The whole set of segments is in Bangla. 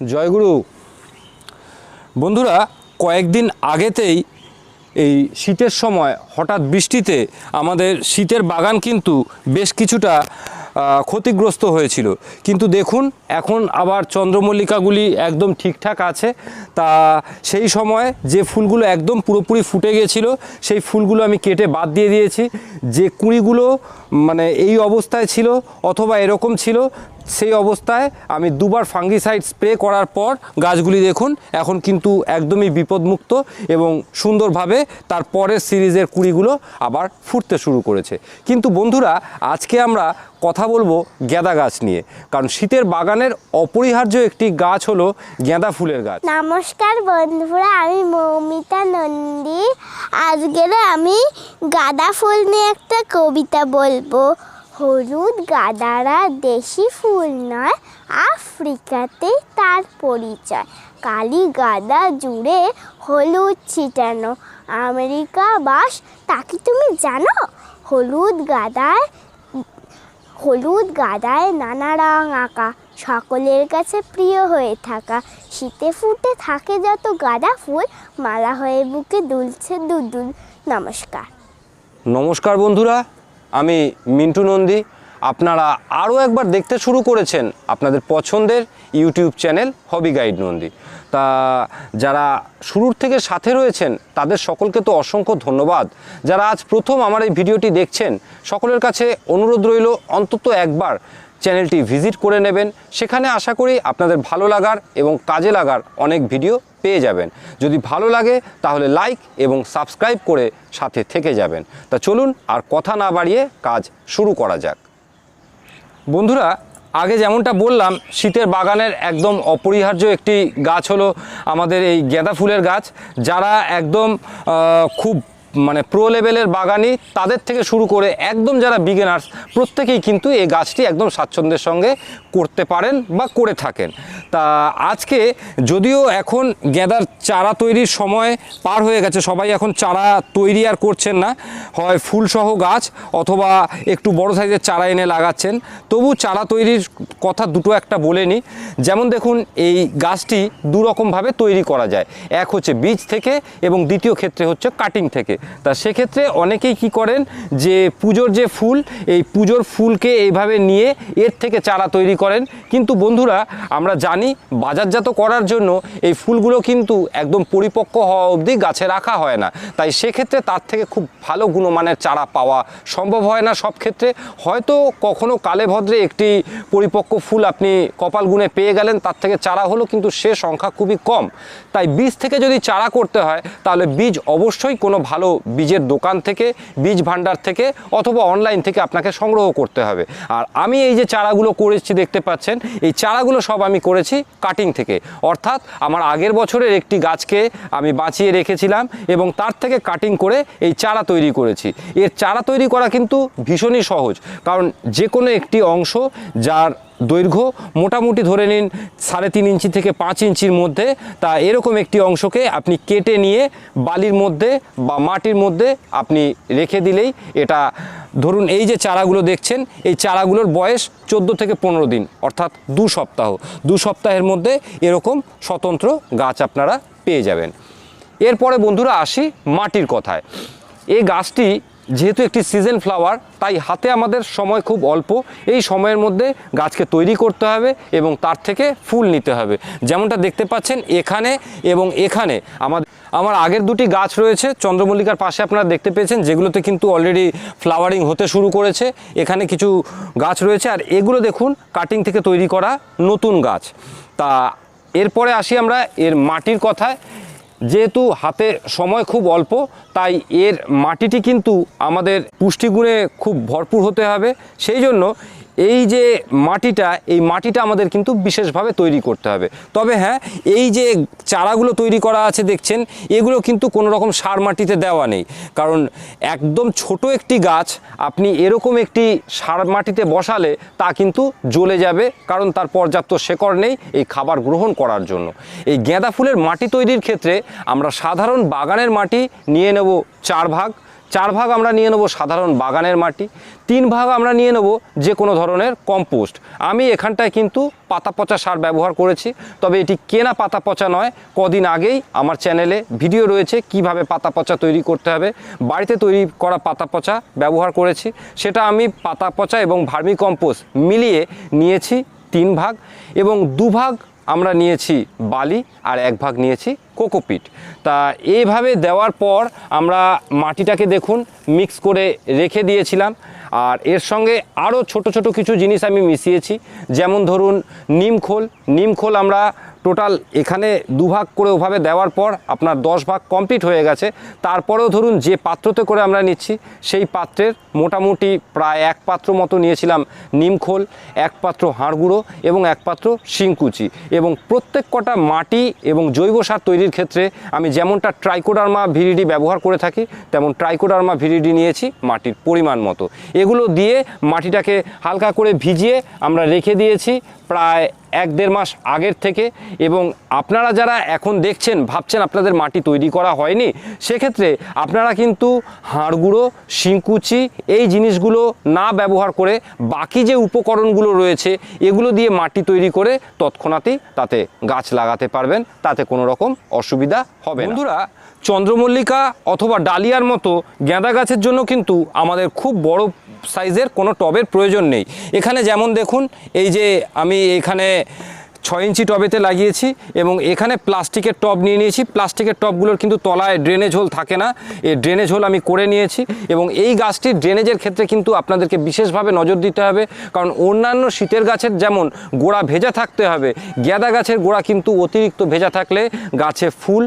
জয়গুরু। বন্ধুরা, কয়েকদিন আগেতেই এই শীতের সময় হঠাৎ বৃষ্টিতে আমাদের শীতের বাগান কিন্তু বেশ কিছুটা ক্ষতিগ্রস্ত হয়েছিল। কিন্তু দেখুন, এখন আবার চন্দ্রমল্লিকাগুলি একদম ঠিকঠাক আছে। তা সেই সময় যে ফুলগুলো একদম পুরোপুরি ফুটে গিয়েছিল সেই ফুলগুলো আমি কেটে বাদ দিয়ে দিয়েছি। যে কুঁড়িগুলো মানে এই অবস্থায় ছিল অথবা এরকম ছিল সেই অবস্থায় আমি দুবার ফাঙ্গিসাইড স্প্রে করার পর গাছগুলি দেখুন, এখন কিন্তু একদমই বিপদমুক্ত এবং সুন্দরভাবে তার পরের সিরিজের কুড়িগুলো আবার ফুটতে শুরু করেছে। কিন্তু বন্ধুরা, আজকে আমরা কথা বলব গ্যাদা গাছ নিয়ে, কারণ শীতের বাগানের অপরিহার্য একটি গাছ হলো গ্যাঁদা ফুলের গাছ। নমস্কার বন্ধুরা, আমি মৌমিতা নন্দী। আজকের আমি গাঁদা ফুল নিয়ে একটা কবিতা বলব। হলুদ, গাদারা, দেশি ফুল নয়, আফ্রিকাতে তার পরিচয়। কালী গাদা জুড়ে হলুদ ছিটানো। আমেরিকা বাস, তা কি তুমি জানো? হলুদ গাদায় হলুদ গাদায় নানা রং আঁকা, সকলের কাছে প্রিয় হয়ে থাকা। শীতে ফুটে থাকে যত গাঁদা ফুল, মালা হয়ে বুকে দুলছে দুদুল। নমস্কার। নমস্কার বন্ধুরা আমি মিন্টু নন্দী। আপনারা আরও একবার দেখতে শুরু করেছেন আপনাদের পছন্দের YouTube channel hobby guide Nandi. তা যারা শুরুর থেকে সাথে রয়েছেন, তাদের সকলকে তো অসংখ্য ধন্যবাদ। যারা আজ প্রথম আমার এই ভিডিওটি দেখছেন, সকলের কাছে অনুরোধ রইল, অন্তত একবার চ্যানেলটি ভিজিট করে নেবেন। সেখানে আশা করি আপনাদের ভালো লাগার এবং কাজে লাগার অনেক ভিডিও পেয়ে যাবেন। যদি ভালো লাগে, তাহলে লাইক এবং সাবস্ক্রাইব করে সাথে থেকে যাবেন। তা চলুন আর কথা না বাড়িয়ে কাজ শুরু করা যাক। বন্ধুরা, আগে যেমনটা বললাম, শীতের বাগানের একদম অপরিহার্য একটি গাছ হলো আমাদের এই গেঁদা ফুলের গাছ। যারা একদম খুব মানে প্রো লেভেলের বাগানি তাদের থেকে শুরু করে একদম যারা বিগিনার্স প্রত্যেকেই কিন্তু এই গাছটি একদম স্বাচ্ছন্দ্যের সঙ্গে করতে পারেন বা করে থাকেন। তা আজকে যদিও এখন গেঁদার চারা তৈরির সময় পার হয়ে গেছে, সবাই এখন চারা তৈরি আর করছেন না, হয় ফুলসহ গাছ অথবা একটু বড় সাইজের চারা এনে লাগাচ্ছেন, তবু চারা তৈরির কথা দুটো একটা বলে নিই। যেমন দেখুন, এই গাছটি দুরকমভাবে তৈরি করা যায়, এক হচ্ছে বীজ থেকে এবং দ্বিতীয় ক্ষেত্রে হচ্ছে কাটিং থেকে। তা সেক্ষেত্রে অনেকেই কি করেন যে পুজোর যে ফুল, এই পুজোর ফুলকে এইভাবে নিয়ে এর থেকে চারা তৈরি করেন। কিন্তু বন্ধুরা, আমরা জানি বাজারজাত করার জন্য এই ফুলগুলো কিন্তু একদম পরিপক্ক হওয়া অবধি গাছে রাখা হয় না। তাই সেক্ষেত্রে তার থেকে খুব ভালো গুণমানের চারা পাওয়া সম্ভব হয় না সব ক্ষেত্রে। হয়তো কখনো কালে ভদ্রে একটি পরিপক্ক ফুল আপনি কপাল গুণে পেয়ে গেলেন, তার থেকে চারা হলো, কিন্তু সে সংখ্যা খুবই কম। তাই বীজ থেকে যদি চারা করতে হয়, তাহলে বীজ অবশ্যই কোনো ভালো বীজের দোকান থেকে, বীজ ভাণ্ডার থেকে অথবা অনলাইন থেকে আপনাকে সংগ্রহ করতে হবে। আর আমি এই যে চারাগুলো করেছি দেখতে পাচ্ছেন, এই চারাগুলো সব আমি করেছি কাটিং থেকে। অর্থাৎ আমার আগের বছরের একটি গাছকে আমি বাঁচিয়ে রেখেছিলাম এবং তার থেকে কাটিং করে এই চারা তৈরি করেছি। এর চারা তৈরি করা কিন্তু ভীষণই সহজ, কারণ যে কোনো একটি অংশ যার দৈর্ঘ্য মোটামুটি ধরে নিন সাড়ে তিন ইঞ্চি থেকে পাঁচ ইঞ্চির মধ্যে। তা এরকম একটি অংশকে আপনি কেটে নিয়ে বালির মধ্যে বা মাটির মধ্যে আপনি রেখে দিলেই এটা, ধরুন এই যে চারাগুলো দেখছেন, এই চারাগুলোর বয়স চোদ্দ থেকে পনেরো দিন, অর্থাৎ দু সপ্তাহ। দু সপ্তাহের মধ্যে এরকম স্বতন্ত্র গাছ আপনারা পেয়ে যাবেন। এরপরে বন্ধুরা আসি মাটির কথায়। এই গাছটি যেহেতু একটি সিজন ফ্লাওয়ার তাই হাতে আমাদের সময় খুব অল্প। এই সময়ের মধ্যে গাছকে তৈরি করতে হবে এবং তার থেকে ফুল নিতে হবে। যেমনটা দেখতে পাচ্ছেন এখানে এবং এখানে আমাদের, আমার আগের দুটি গাছ রয়েছে, চন্দ্রমল্লিকার পাশে আপনারা দেখতে পেয়েছেন, যেগুলোতে কিন্তু অলরেডি ফ্লাওয়ারিং হতে শুরু করেছে। এখানে কিছু গাছ রয়েছে আর এগুলো দেখুন কাটিং থেকে তৈরি করা নতুন গাছ। তা এরপরে আসি আমরা এর মাটির কথায়। যেহেতু হাতে সময় খুব অল্প, তাই এর মাটিটি কিন্তু আমাদের পুষ্টিগুণে খুব ভরপুর হতে হবে। সেই জন্য এই যে মাটিটা, এই মাটিটা আমাদের কিন্তু বিশেষভাবে তৈরি করতে হবে। তবে হ্যাঁ এই যে চারাগুলো তৈরি করা আছে দেখছেন, এগুলো কিন্তু কোনো রকম সার মাটিতে দেওয়া নেই। কারণ একদম ছোট একটি গাছ, আপনি এরকম একটি সার মাটিতে বসালে তা কিন্তু জ্বলে যাবে, কারণ তার পর্যাপ্ত শেকড় নেই এই খাবার গ্রহণ করার জন্য। এই গেঁদা ফুলের মাটি তৈরির ক্ষেত্রে আমরা সাধারণ বাগানের মাটি নিয়ে নেব চার ভাগ চার ভাগ আমরা নিয়ে নেব সাধারণ বাগানের মাটি, তিন ভাগ আমরা নিয়ে নেব যে কোনো ধরনের কম্পোস্ট। আমি এখানটায় কিন্তু পাতা পচা সার ব্যবহার করেছি, তবে এটি কেনা পাতা পচা নয়। কদিন আগেই আমার চ্যানেলে ভিডিও রয়েছে কীভাবে পাতা পচা তৈরি করতে হবে। বাড়িতে তৈরি করা পাতা পচা ব্যবহার করেছি। সেটা আমি পাতা পচা এবং ভার্মি কম্পোস্ট মিলিয়ে নিয়েছি তিন ভাগ এবং দুভাগ আমরা নিয়েছি বালি আর এক ভাগ নিয়েছি কোকোপিট তা এইভাবে দেওয়ার পর আমরা মাটিটাকে দেখুন মিক্স করে রেখে দিয়েছিলাম। আর এর সঙ্গে আরও ছোট ছোট কিছু জিনিস আমি মিশিয়েছি। যেমন ধরুন নিমখোল নিমখোল আমরা টোটাল এখানে দুভাগ করে ওভাবে দেওয়ার পর আপনার দশ ভাগ কমপ্লিট হয়ে গেছে। তারপরেও ধরুন যে পাত্রতে করে আমরা নিচ্ছি, সেই পাত্রের মোটামুটি প্রায় এক পাত্র মতো নিয়েছিলাম নিমখোল এক পাত্র হাড় গুঁড়ো এবং এক পাত্র শিংকুচি এবং প্রত্যেক কটা মাটি এবং জৈব সার তৈরির ক্ষেত্রে আমি যেমনটা ট্রাইকোডার্মা ভিরিডি ব্যবহার করে থাকি, তেমন ট্রাইকোডার্মা ভিরিডি নিয়েছি মাটির পরিমাণ মতো। এগুলো দিয়ে মাটিটাকে হালকা করে ভিজিয়ে আমরা রেখে দিয়েছি প্রায় এক দেড় মাস আগের থেকে এবং আপনারা যারা এখন দেখছেন, ভাবছেন আপনাদের মাটি তৈরি করা হয়নি, সেক্ষেত্রে আপনারা কিন্তু হাড় গুঁড়ো এই জিনিসগুলো না ব্যবহার করে বাকি যে উপকরণগুলো রয়েছে, এগুলো দিয়ে মাটি তৈরি করে তৎক্ষণাৎই তাতে গাছ লাগাতে পারবেন তাতে কোনো রকম অসুবিধা হবে। বন্ধুরা চন্দ্রমল্লিকা অথবা ডালিয়ার মতো গাঁদা গাছের জন্য কিন্তু আমাদের খুব বড় সাইজের কোনো টবের প্রয়োজন নেই। এখানে যেমন দেখুন, এই যে আমি এখানে ছয় ইঞ্চি টবেতে লাগিয়েছি এবং এখানে প্লাস্টিকের টব নিয়ে নিয়েছি। প্লাস্টিকের টবগুলোর কিন্তু তলায় ড্রেনেজ হোল থাকে না। এই ড্রেনেজ হোল আমি করে নিয়েছি এবং এই গাছটির ড্রেনেজের ক্ষেত্রে কিন্তু আপনাদেরকে বিশেষভাবে নজর দিতে হবে। কারণ অন্যান্য শীতের গাছের যেমন গোড়া ভেজা থাকতে হবে গ্যাদা গাছের গোড়া কিন্তু অতিরিক্ত ভেজা থাকলে গাছে ফুল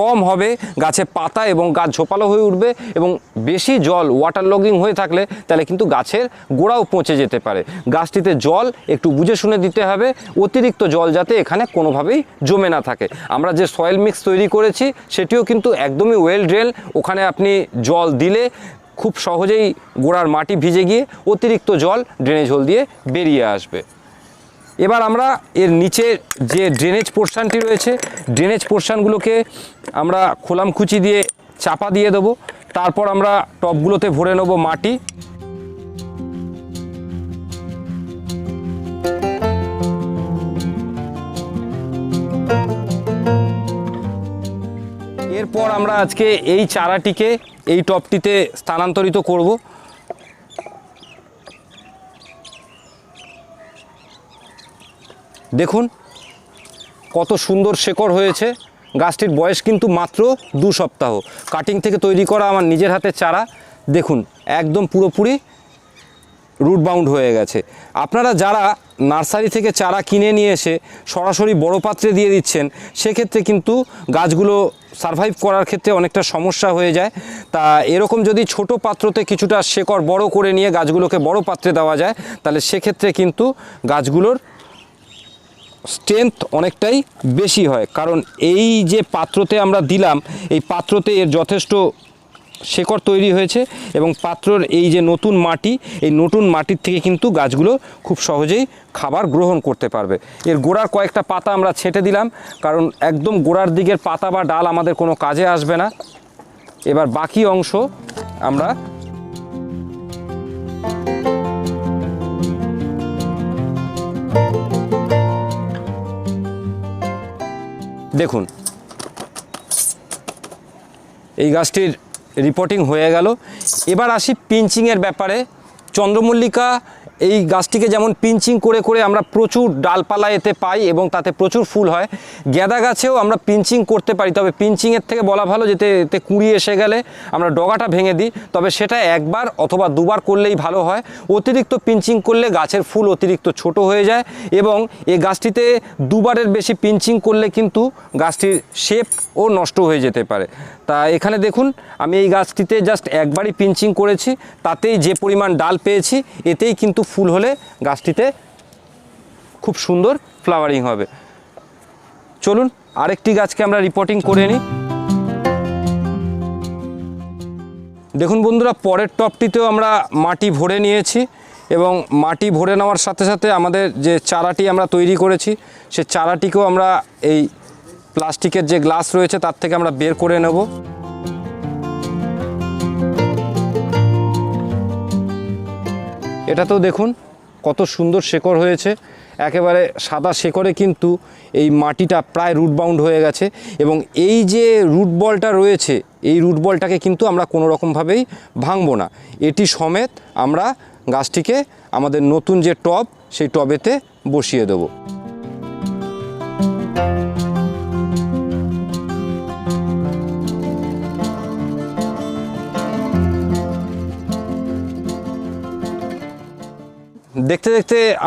কম হবে, গাছে পাতা এবং গাছ ঝোপালো হয়ে উঠবে এবং বেশি জল ওয়াটার লগিং হয়ে থাকলে তাহলে কিন্তু গাছের গোড়াও পচে যেতে পারে। গাছটিতে জল একটু বুঝে শুনে দিতে হবে, অতিরিক্ত জল যাতে এখানে কোনোভাবেই জমে না থাকে। আমরা যে সয়েল মিক্স তৈরি করেছি, সেটিও কিন্তু একদমই ওয়েল ড্রেল ওখানে আপনি জল দিলে খুব সহজেই গোড়ার মাটি ভিজে গিয়ে অতিরিক্ত জল ড্রেনেজ হোল দিয়ে বেরিয়ে আসবে। এবার আমরা এর নিচে যে ড্রেনেজ পোর্শনটি রয়েছে ড্রেনেজ পোর্শনগুলোকে আমরা খোলামকুচি দিয়ে চাপা দিয়ে দেবো। তারপর আমরা টবগুলোতে ভরে নেব মাটি। এরপর আমরা আজকে এই চারাটিকে এই টবটিতে স্থানান্তরিত করব। দেখুন, কত সুন্দর শেকড় হয়েছে। গাছটির বয়স কিন্তু মাত্র দু সপ্তাহ। কাটিং থেকে তৈরি করা আমার নিজের হাতে চারা, দেখুন, একদম পুরোপুরি রুট বাউন্ড হয়ে গেছে। আপনারা যারা নার্সারি থেকে চারা কিনে নিয়ে এসে সরাসরি বড় পাত্রে দিয়ে দিচ্ছেন, সেক্ষেত্রে কিন্তু গাছগুলো সারভাইভ করার ক্ষেত্রে অনেকটা সমস্যা হয়ে যায়। তা এরকম যদি ছোট পাত্রতে কিছুটা শেকড় বড় করে নিয়ে গাছগুলোকে বড় পাত্রে দেওয়া যায়, তাহলে সেক্ষেত্রে কিন্তু গাছগুলোর স্ট্রেংথ অনেকটাই বেশি হয়। কারণ এই যে পাত্রতে আমরা দিলাম, এই পাত্রতে এর যথেষ্ট শেকড় তৈরি হয়েছে এবং পাত্রর এই যে নতুন মাটি, এই নতুন মাটির থেকে কিন্তু গাছগুলো খুব সহজেই খাবার গ্রহণ করতে পারবে। এর গোড়ার কয়েকটা পাতা আমরা ছেঁটে দিলাম, কারণ একদম গোড়ার দিকের পাতা বা ডাল আমাদের কোনো কাজে আসবে না। এবার বাকি অংশ আমরা দেখুন এই গাছটির রিপোর্টিং হয়ে গেল। এবার আসি পিঞ্চিংয়ের ব্যাপারে। চন্দ্রমল্লিকা এই গাছটিকে যেমন পিঞ্চিং করে করে আমরা প্রচুর ডালপালা এতে পাই এবং তাতে প্রচুর ফুল হয়, গ্যাদা গাছেও আমরা পিঞ্চিং করতে পারি। তবে পিঞ্চিংয়ের থেকে বলা ভালো যেতে এতে কুড়ি এসে গেলে আমরা ডগাটা ভেঙে দিই, তবে সেটা একবার অথবা দুবার করলেই ভালো হয়। অতিরিক্ত পিঞ্চিং করলে গাছের ফুল অতিরিক্ত ছোট হয়ে যায় এবং এই গাছটিতে দুবারের বেশি পিঞ্চিং করলে কিন্তু গাছটির শেপ ও নষ্ট হয়ে যেতে পারে। তা এখানে দেখুন, আমি এই গাছটিতে জাস্ট একবারই পিঞ্চিং করেছি, তাতেই যে পরিমাণ ডাল পেয়েছি, এতেই কিন্তু ফুল হলে গাছটিতে খুব সুন্দর ফ্লাওয়ারিং হবে। চলুন, আরেকটি গাছকে আমরা রিপোর্টিং করে নিই। দেখুন বন্ধুরা, পরের টপটিতেও আমরা মাটি ভরে নিয়েছি এবং মাটি ভরে নেওয়ার সাথে সাথে আমাদের যে চারাটি আমরা তৈরি করেছি, সে চারাটিকেও আমরা এই প্লাস্টিকের যে গ্লাস রয়েছে, তার থেকে আমরা বের করে নেব। এটা তো দেখুন কত সুন্দর শেকড় হয়েছে। একেবারে সাদা শেকড়ে কিন্তু এই মাটিটা প্রায় রুট বাউন্ড হয়ে গেছে এবং এই যে রুট বলটা রয়েছে, এই রুট বলটাকে কিন্তু আমরা কোনো রকমভাবেই ভাঙব না। এটি সমেত আমরা গাছটিকে আমাদের নতুন যে টব, সেই টবেতে বসিয়ে দেবো।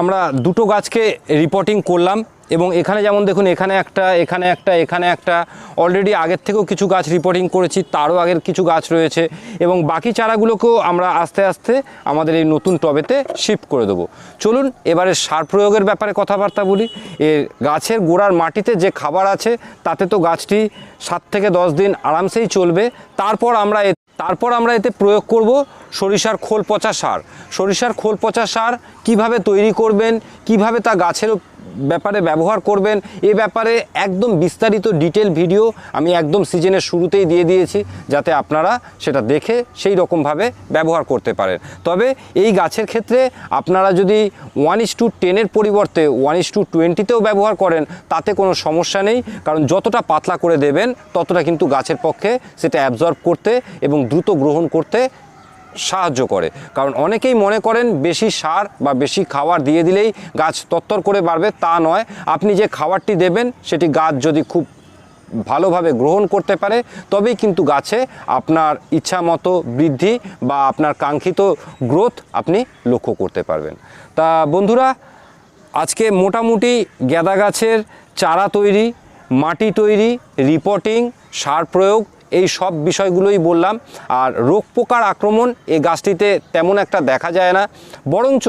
আমরা দুটো গাছকে রিপোর্টিং করলাম এবং এখানে যেমন দেখুন, এখানে একটা এখানে একটা এখানে একটা অলরেডি আগের থেকেও কিছু গাছ রিপোর্টিং করেছি, তারও আগের কিছু গাছ রয়েছে এবং বাকি চারাগুলোকেও আমরা আস্তে আস্তে আমাদের এই নতুন টবেতে শিফট করে দেবো। চলুন, এবারে সার প্রয়োগের ব্যাপারে কথাবার্তা বলি। এ গাছের গোড়ার মাটিতে যে খাবার আছে, তাতে তো গাছটি সাত থেকে দশ দিন আরামসেই চলবে। তারপর আমরা তারপর আমরা এতে প্রয়োগ করব সরিষার খোল পচা সার। সরিষার খোল পচা সার কীভাবে তৈরি করবেন, কীভাবে তা গাছের ব্যাপারে ব্যবহার করবেন, এ ব্যাপারে একদম বিস্তারিত ডিটেল ভিডিও আমি একদম সিজনের শুরুতেই দিয়ে দিয়েছি, যাতে আপনারা সেটা দেখে সেই রকমভাবে ব্যবহার করতে পারেন। তবে এই গাছের ক্ষেত্রে আপনারা যদি ওয়ান ইস টু টেনের পরিবর্তে ওয়ান ইস টু টোয়েন্টিতেও ব্যবহার করেন, তাতে কোনো সমস্যা নেই, কারণ যতটা পাতলা করে দেবেন, ততটা কিন্তু গাছের পক্ষে সেটা অ্যাবজর্ব করতে এবং দ্রুত গ্রহণ করতে সাহায্য করে। কারণ অনেকেই মনে করেন বেশি সার বা বেশি খাবার দিয়ে দিলেই গাছ তত্তর করে বাড়বে, তা নয়। আপনি যে খাবারটি দেবেন, সেটি গাছ যদি খুব ভালোভাবে গ্রহণ করতে পারে, তবেই কিন্তু গাছে আপনার ইচ্ছা মতো বৃদ্ধি বা আপনার কাঙ্ক্ষিত গ্রোথ আপনি লক্ষ্য করতে পারবেন। তা বন্ধুরা, আজকে মোটামুটি গ্যাদা গাছের চারা তৈরি, মাটি তৈরি, রিপোর্টিং, সার প্রয়োগ এই সব বিষয়গুলোই বললাম। আর রোগ পোকার আক্রমণ এই গাছটিতে তেমন একটা দেখা যায় না। বরঞ্চ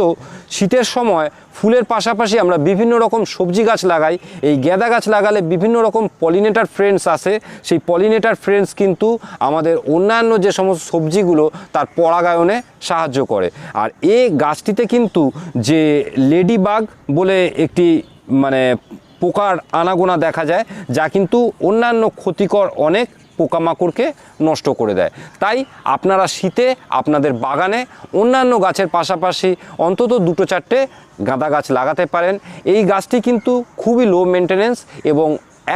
শীতের সময় ফুলের পাশাপাশি আমরা বিভিন্ন রকম সবজি গাছ লাগাই। এই গেঁদা গাছ লাগালে বিভিন্ন রকম পলিনেটার ফ্রেন্ডস আসে। সেই পলিনেটার ফ্রেন্ডস কিন্তু আমাদের অন্যান্য যে সমস্ত সবজিগুলো তার পরাগায়নে সাহায্য করে। আর এই গাছটিতে কিন্তু যে লেডি বাগ বলে একটি মানে পোকার আনাগোনা দেখা যায়, যা কিন্তু অন্যান্য ক্ষতিকর অনেক পোকামাকড়কে নষ্ট করে দেয়। তাই আপনারা শীতে আপনাদের বাগানে অন্যান্য গাছের পাশাপাশি অন্তত দুটো চারটে গাঁদা গাছ লাগাতে পারেন। এই গাছটি কিন্তু খুবই লো মেনটেনেন্স এবং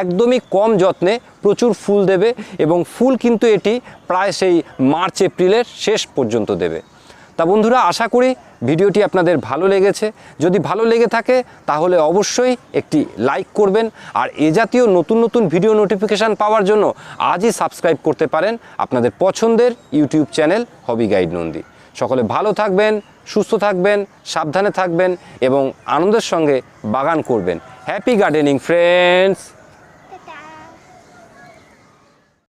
একদমই কম যত্নে প্রচুর ফুল দেবে এবং ফুল কিন্তু এটি প্রায় সেই মার্চ, এপ্রিলের শেষ পর্যন্ত দেবে। তা বন্ধুরা, আশা করি ভিডিওটি আপনাদের ভালো লেগেছে। যদি ভালো লেগে থাকে, তাহলে অবশ্যই একটি লাইক করবেন। আর এ জাতীয় নতুন নতুন ভিডিও নোটিফিকেশান পাওয়ার জন্য আজই সাবস্ক্রাইব করতে পারেন আপনাদের পছন্দের YouTube channel hobby guide Nandi. সকলে ভালো থাকবেন, সুস্থ থাকবেন, সাবধানে থাকবেন এবং আনন্দের সঙ্গে বাগান করবেন। Happy gardening friends